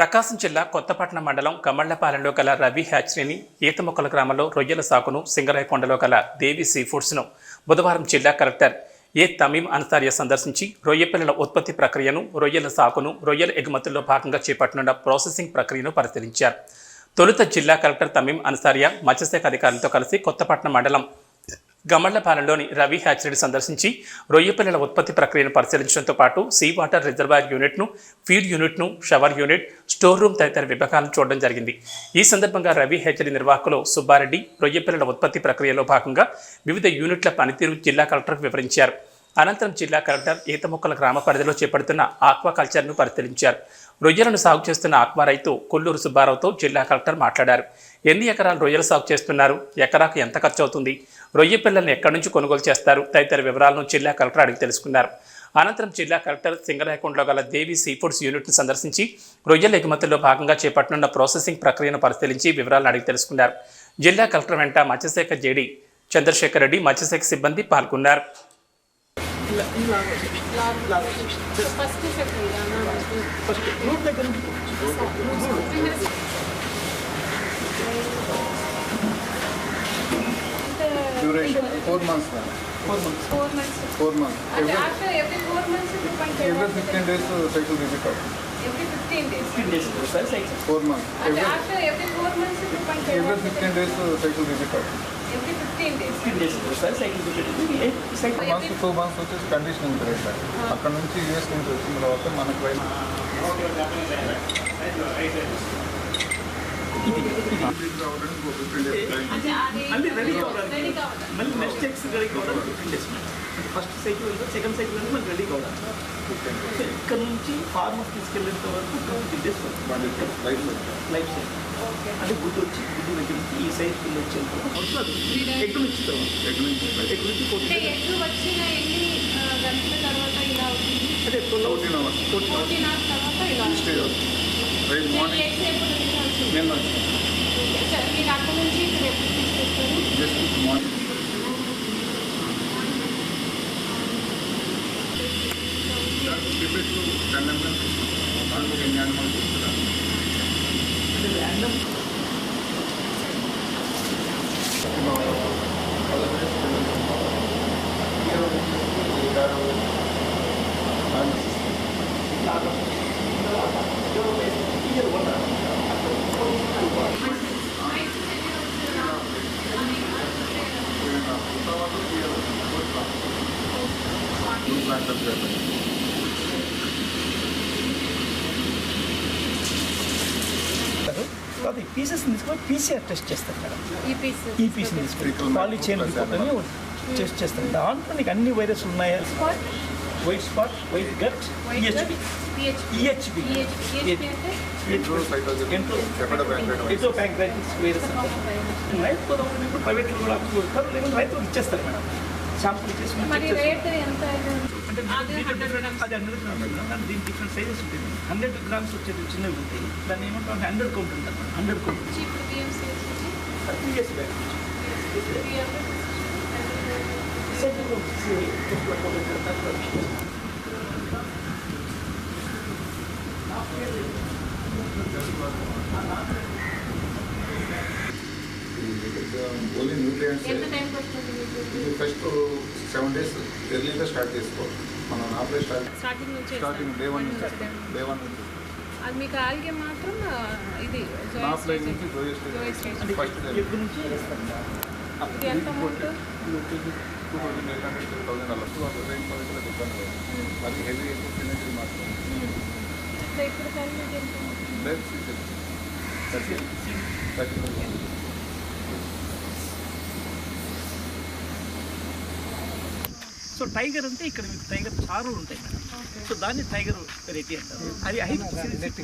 ప్రకాశం జిల్లా కొత్తపట్నం మండలం కమళ్ళపాలెంలో గల రవి హ్యాచరీని ఈతమొక్కల గ్రామంలో రొయ్యల సాకును సింగరాయకొండలో గల దేవి సీ ఫుడ్స్ను బుధవారం జిల్లా కలెక్టర్ ఏ తమీం అన్సారియా సందర్శించి రొయ్య పిల్లల ఉత్పత్తి ప్రక్రియను రొయ్యల సాకును రొయ్యల ఎగుమతుల్లో భాగంగా చేపట్టనున్న ప్రాసెసింగ్ ప్రక్రియను పరిశీలించారు. తొలుత జిల్లా కలెక్టర్ తమీం అన్సారియా మత్స్యశాఖ అధికారులతో కలిసి కొత్తపట్నం మండలం గమళ్ళపాలెంలోని రవి హ్యాచరీని సందర్శించి రొయ్యపిల్లల ఉత్పత్తి ప్రక్రియను పరిశీలించడంతో పాటు సీ వాటర్ రిజర్వాయర్ యూనిట్ను ఫీడ్ యూనిట్ను షవర్ యూనిట్ స్టోర్ రూమ్ తదితర విభాగాలను చూడడం జరిగింది. ఈ సందర్భంగా రవి హ్యాచరీ నిర్వాహకులు సుబ్బారెడ్డి రొయ్యపిల్లల ఉత్పత్తి ప్రక్రియలో భాగంగా వివిధ యూనిట్ల పనితీరు జిల్లా కలెక్టర్కు వివరించారు. అనంతరం జిల్లా కలెక్టర్ ఈతమొక్కల గ్రామ పరిధిలో చేపడుతున్న ఆక్వాకల్చర్ను పరిశీలించారు. రొయ్యలను సాగు చేస్తున్న ఆక్వా రైతు కొల్లూరు సుబ్బారావుతో జిల్లా కలెక్టర్ మాట్లాడారు. ఎన్ని ఎకరాలు రొయ్యలు సాగు చేస్తున్నారు? ఎకరాకు ఎంత ఖర్చు అవుతుంది రొయ్య పిల్లల్ని ఎక్కడి నుంచి కొనుగోలు చేస్తారు తదితర వివరాలను జిల్లా కలెక్టర్ అడిగి తెలుసుకున్నారు అనంతరం జిల్లా కలెక్టర్ సింగరాయకొండలో గల దేవి సీ ఫుడ్స్ యూనిట్ను సందర్శించి రొయ్యల ఎగుమతుల్లో భాగంగా చేపట్టనున్న ప్రాసెసింగ్ ప్రక్రియను పరిశీలించి వివరాలను అడిగి తెలుసుకున్నారు జిల్లా కలెక్టర్ వెంట మత్స్యశాఖ జేడీ చంద్రశేఖర్ రెడ్డి మత్స్యశాఖ సిబ్బంది పాల్గొన్నారు first duration four months ma'am four months every fifteen days cycle repeat అవుతుంది four months every fifteen days cycle repeat అవుతుంది మంత్స్ టూ మంత్స్ వచ్చేసి కండిషనింగ్ పీరియడ్ సార్ అక్కడ నుంచి యూఎస్ నుంచి వచ్చిన తర్వాత మనకు ఇది మళ్ళీ రెడీ కావడానికి కావాలి మళ్ళీ నెక్స్ట్ ఎక్స్ రెడీ కావడానికి ఫిఫ్టీన్ డేస్ అంటే ఫస్ట్ సైకిల్ వెళ్తే సెకండ్ సైకిల్ వెళ్తే మనకి రెడీ కావడానికి. ఇక్కడ నుంచి ఫార్మర్ తీసుకెళ్ళేంత వరకు fifteen days life cycle okay అంటే గుడ్డు వచ్చి గుడ్డు దగ్గర నుంచి ఈ సైజ్ కింద వచ్చేంత వరకు వస్తుంది ఎగ్ నుంచి ఎక్కడి నుంచి? ఎగ్ నుంచి అంటే fourteen hours fourteen fourteen hours తర్వాత ఇలా స్టేజ్ రైట్ మీరు మార్నింగ్ ఎగ్స్ ఎప్పుడు తినాల్సి ఉంటుంది? నేను సరే, మీరు అక్కడ నుంచి ఇక్కడ ఎప్పుడు తీసుకొస్తారు just morning repeat ten ml నాలుగు ఎన్ని యానిమల్స్ ఇస్తున్నారు అంటే ర్యాండమ్ తర్వాత ఈ పీసెస్ తీసుకొని పీసీఆర్ టెస్ట్ చేస్తారు మేడం ఈ పీస్ తీసుకొని పాలీ చైన్ రిపోర్ట్ అని టెస్ట్ చేస్తారు దాంట్లో నీకు అన్ని వైరస్ ఉన్నాయా? Spot white spot white gut EHP PHP EHP PHP అంటే? ఎటో ప్యాంక్రైటిస్ వైరస్ రైతు కూడా రైతులకు ఇచ్చేస్తారు మేడం. శాంపుల్ అంటే అదే దీంట్లో 100 different- అది హండ్రెడ్ గ్రామ్స్ దాని డిఫరెంట్ సైజెస్ ఉంటుంది హండ్రెడ్ గ్రామ్స్ వచ్చేది చిన్నవి ఉంటాయి. దాన్ని ఏమంటారు? హండ్రెడ్ కౌంట్ ఉంటుంది hundred count three years back only nutrients first seven days ఎర్లీగా స్టార్ట్ చేసుకోవాలి మనం ఆపరేట్ స్టార్ట్ స్టార్టింగ్ నుంచి స్టార్టింగ్ డే వన్ నుంచి డే వన్ నుంచి. అది మీకు ఆల్గే మాత్రం ఇది నా ప్లేస్ నుంచి zoea zoea stage stage. First egg నుంచి చేస్తారు ఇది ఎంత amount two thousand eight hundred two thousand అలా టూ హండ్రెడ్ రేంజ్ క్వాలిటీలో డిపెండ్ మరి హెవీ ఎక్విప్మెంట్ మాత్రం సో ఇప్పుడు కలిపి ఎంత bed season thirty thirty so tiger అంటే ఇక్కడ మీకు టైగర్ చారులు ఉంటాయి. మేడం సో దాన్ని టైగర్ వెరైటీ అంటారు. అది హై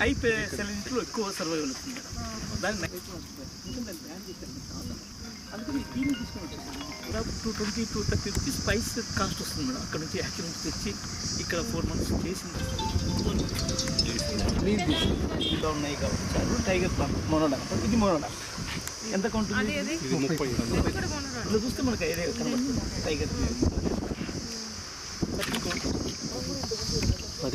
హై సెలెన్స్లో ఎక్కువ సర్వైవల్ అవుతుంది మేడం. దాన్ని అందుకని దీన్ని తీసుకొని వచ్చేసాను. దాదాపు two twenty two thirty rupees price cost వస్తుంది మేడం. అక్కడ నుంచి యాక్చువల్ నుంచి తెచ్చి ఇక్కడ ఫోర్ మంత్స్ చేసిన ఇంకా ఉన్నాయి కాబట్టి టైగర్ మొనోడా. ఇది మొనోడా. ఎంత కౌంటుంది?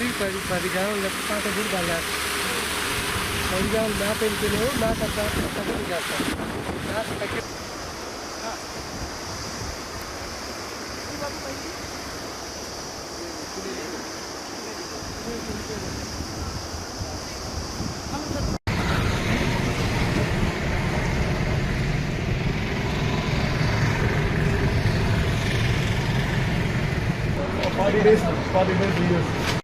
lebih dari perjalanan lebih pantai berbalas. Perjalanan na pensil, na kata kata jasa, na pakai. Body-based, body-based videos.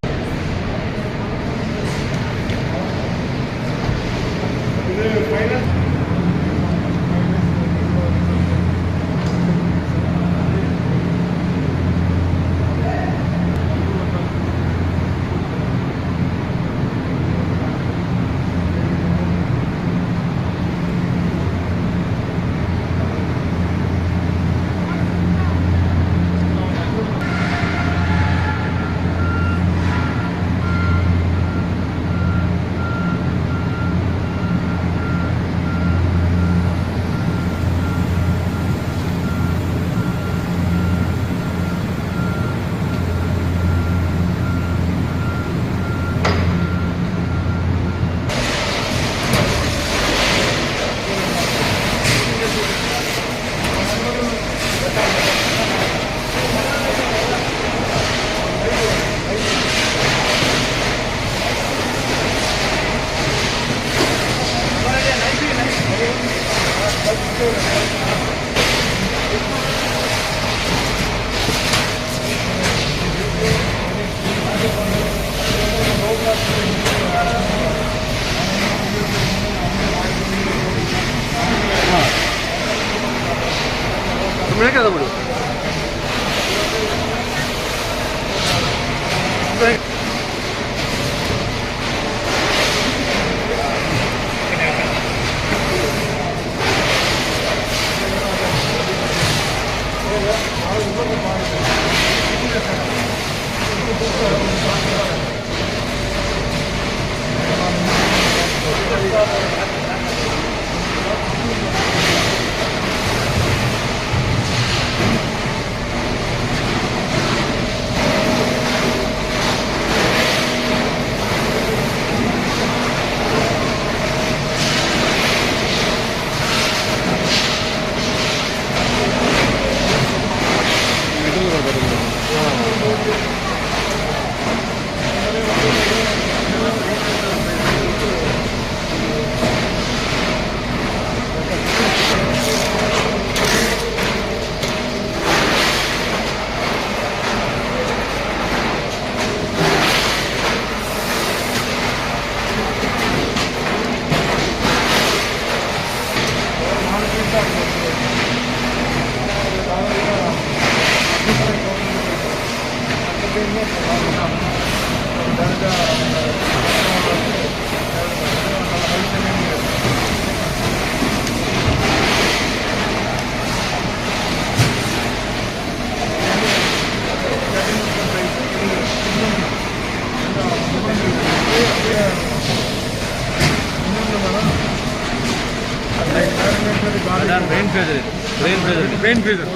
Brain pressure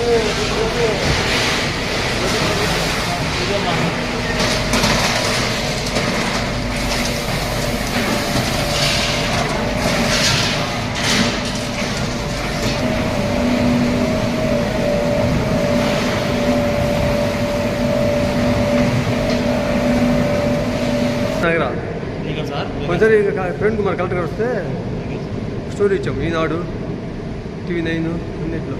brain Pressure నగర ఒకసారి ప్రవీణ్ కుమార్ కలెక్టర్ గారు వస్తే స్టోరీ ఇచ్చాము ఈనాడు టీవీ నైన్ అన్నిట్లో.